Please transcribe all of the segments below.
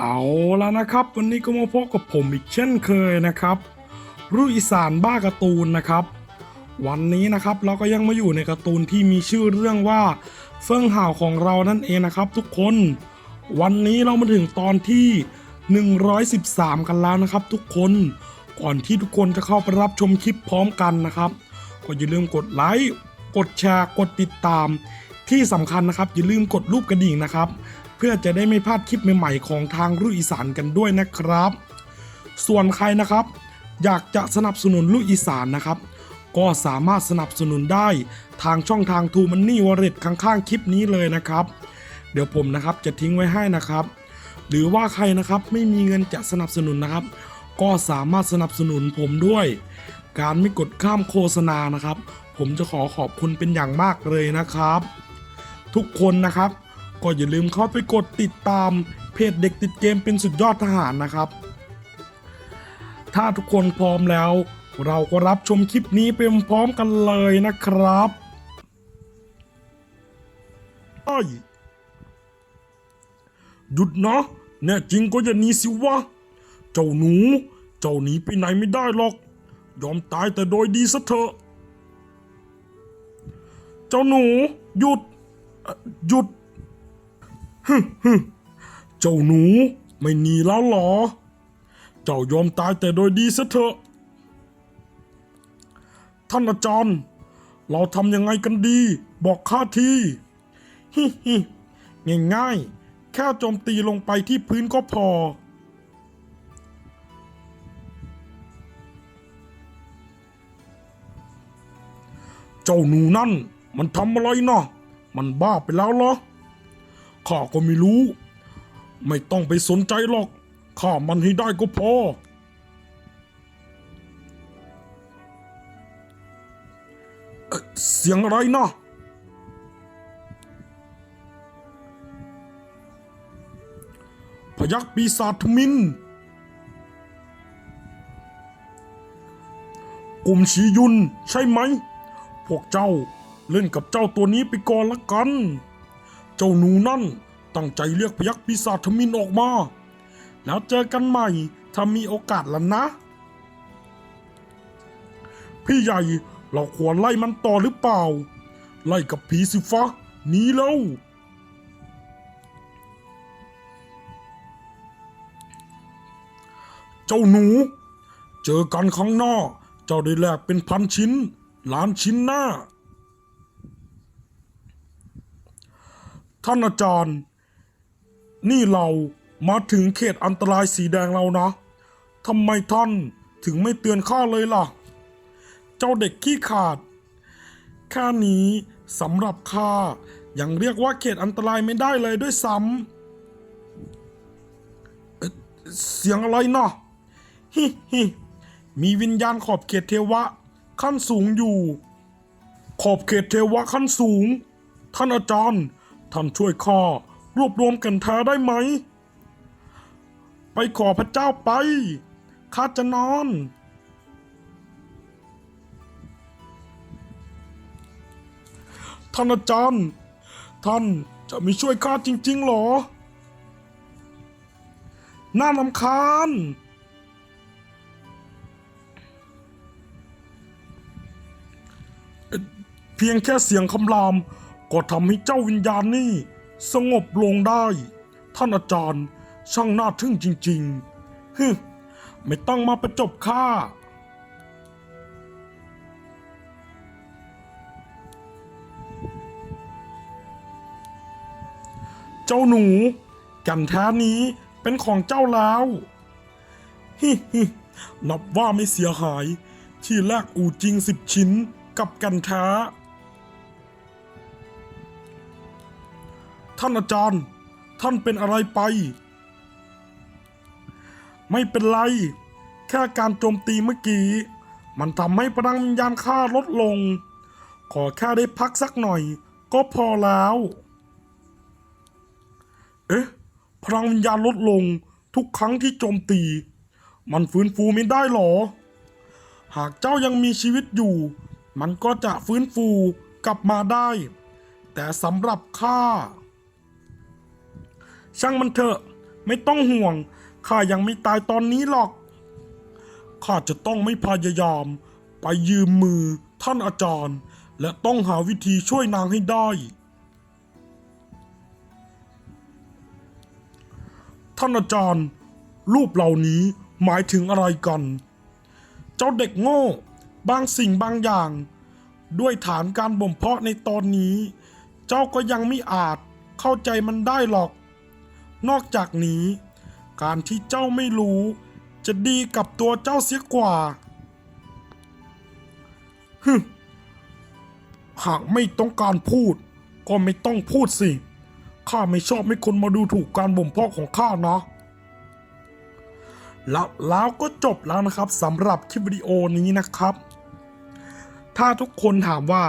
เอาแล้วนะครับ วันนี้ก็มาพบกับผมอีกเช่นเคยนะครับรุ่อีสานบ้าการ์ตูนนะครับ วันนี้นะครับเราก็ยังมาอยู่ในการ์ตูนที่มีชื่อเรื่องว่าเฟื่องห่าวของเรานั่นเองนะครับ ทุกคน วันนี้เรามาถึงตอนที่ 113 กันแล้วนะครับ ทุกคนก่อนที่ทุกคนจะเข้าไปรับชมคลิปพร้อมกันนะครับก็อย่าลืมกดไลค์กดแชร์กดติดตามที่สำคัญนะครับอย่าลืมกดรูปกระดิ่งนะครับ เพื่อจะได้ไม่พลาดคลิปใหม่ๆของทางรุ่ยอีสานกันด้วยนะครับ ส่วนใครนะครับ อยากจะสนับสนุนลูกอีสานนะครับ ก็สามารถสนับสนุนได้ทางช่องทางทูมันนี่วอลเล็ตข้างๆคลิปนี้เลยนะครับ เดี๋ยวผมนะครับจะทิ้งไว้ให้นะครับ หรือว่าใครนะครับไม่มีเงินจะสนับสนุนนะครับ ก็สามารถสนับสนุนผมด้วย การไม่กดข้ามโฆษณานะครับ ผมจะขอขอบคุณเป็นอย่างมากเลยนะครับ ทุกคนนะครับ ก็อย่าลืมเข้าไปกดติดตามเพจเด็กติดเกมเป็นสุดยอดทหารนะครับ ถ้าทุกคนพร้อมแล้ว เราก็รับชมคลิปนี้ไปพร้อมกันเลยนะครับไอ้ยหยุดนะแน่จริงก็อย่าหนีสิวะ เจ้าหนู เจ้าหนีไปไหนไม่ได้หรอก ยอมตายแต่โดยดีซะเถอะ เจ้าหนู หยุด หยุด เจ้าหนูไม่หนีแล้วเหรอ เจ้ายอมตายแต่โดยดีซะเถอะ ท่านอาจารย์ เราทำยังไงกันดี บอกข้าที ฮิฮิง่ายๆ แค่โจมตีลงไปที่พื้นก็พอ เจ้าหนูนั่นมันทำอะไรนะมันบ้าไปแล้วเหรอ ข้าก็ไม่รู้ ไม่ต้องไปสนใจหรอกข้ามันให้ได้ก็พอ เสียงอะไรนะพยักปีศาจมิน กลุ่มชียุนใช่ไหม พวกเจ้าเล่นกับเจ้าตัวนี้ไปก่อนละกัน เจ้าหนูนั่นตั้งใจเรียกพยักปีศาจทมินออกมา แล้วเจอกันใหม่ถ้ามีโอกาสละนะ พี่ใหญ่เราควรไล่มันต่อหรือเปล่า ไล่กับผีสิฟ้าหนีแล้วเจ้าหนู เจอกันข้างหน้า เจ้าได้แลกเป็นพันชิ้น ล้านชิ้นหน้า ท่านอาจารย์ นี่เรามาถึงเขตอันตรายสีแดงแล้วนะทำไมท่านถึงไม่เตือนข้าเลยล่ะ เจ้าเด็กขี้ขาด แค่นี้สำหรับข้ายังเรียกว่าเขตอันตรายไม่ได้เลยด้วยซ้ำเเสียงอะไรเนาะฮิฮิมีวิญญาณขอบเขตเทวะ ขั้นสูงอยู่ ขอบเขตเทวะขั้นสูง ท่านอาจารย์ ท่านช่วยข้ารวบรวมกันท้ได้ไหม ไปขอพระเจ้าไปข้าจะนอน ท่านอาจารย์ ท่านจะไม่ช่วยข้าจริง ๆ หรอ น่าลำคาญเพียงแค่เสียงคำราม ก็ทำให้เจ้าวิญญาณนี่สงบลงได้ ท่านอาจารย์ช่างน่าทึ่งจริงๆฮึไม่ต้องมาประจบข้าเจ้าหนูกันแท้นี้เป็นของเจ้าแล้วฮิฮินับว่าไม่เสียหายที่แลกอูจริงสิบชิ้นกับกันแท้ ท่านอาจารย์ ท่านเป็นอะไรไป ไม่เป็นไร แค่การโจมตีเมื่อกี้ มันทำให้พลังวิญญาณข้าลดลง ขอแค่ได้พักสักหน่อย ก็พอแล้ว เอ๊ะ พลังวิญญาณลดลงทุกครั้งที่โจมตี มันฟื้นฟูไม่ได้หรอ หากเจ้ายังมีชีวิตอยู่ มันก็จะฟื้นฟูกลับมาได้ แต่สำหรับข้า ช่างมันเถอะ ไม่ต้องห่วง ข้ายังไม่ตายตอนนี้หรอก ข้าจะต้องไม่พยายาม ไปยืมมือท่านอาจารย์ และต้องหาวิธีช่วยนางให้ได้ ท่านอาจารย์ รูปเหล่านี้หมายถึงอะไรกัน เจ้าเด็กโง่ บางสิ่งบางอย่าง ด้วยฐานการบ่มเพาะในตอนนี้ เจ้าก็ยังไม่อาจเข้าใจมันได้หรอก นอกจากนี้ การที่เจ้าไม่รู้ จะดีกับตัวเจ้าเสียกว่าฮึหากไม่ต้องการพูด ก็ไม่ต้องพูดสิ ข้าไม่ชอบให้คนมาดูถูกการบ่มเพาะของข้านะแล้วแล้วก็จบแล้วนะครับสำหรับคลิปวิดีโอนี้นะครับ ถ้าทุกคนถามว่า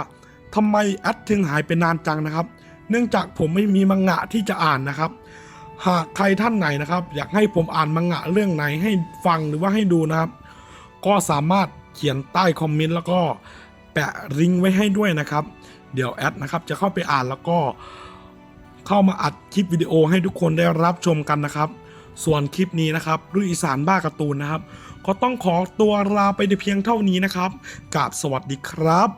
ทำไมแอดถึงหายไปนานจังนะครับ เนื่องจากผมไม่มีมังงะที่จะอ่านนะครับ หากใครท่านไหนนะครับ อยากให้ผมอ่านมังงะเรื่องไหนให้ฟังหรือว่าให้ดูนะครับ ก็สามารถเขียนใต้คอมเมนต์แล้วก็แปะลิงก์ไว้ให้ด้วยนะครับ เดี๋ยวแอดนะครับจะเข้าไปอ่านแล้วก็เข้ามาอัดคลิปวิดีโอให้ทุกคนได้รับชมกันนะครับ ส่วนคลิปนี้นะครับรุ่ยอีสานบ้าการ์ตูนนะครับ ก็ต้องขอตัวลาไปในเพียงเท่านี้นะครับกราบสวัสดีครับ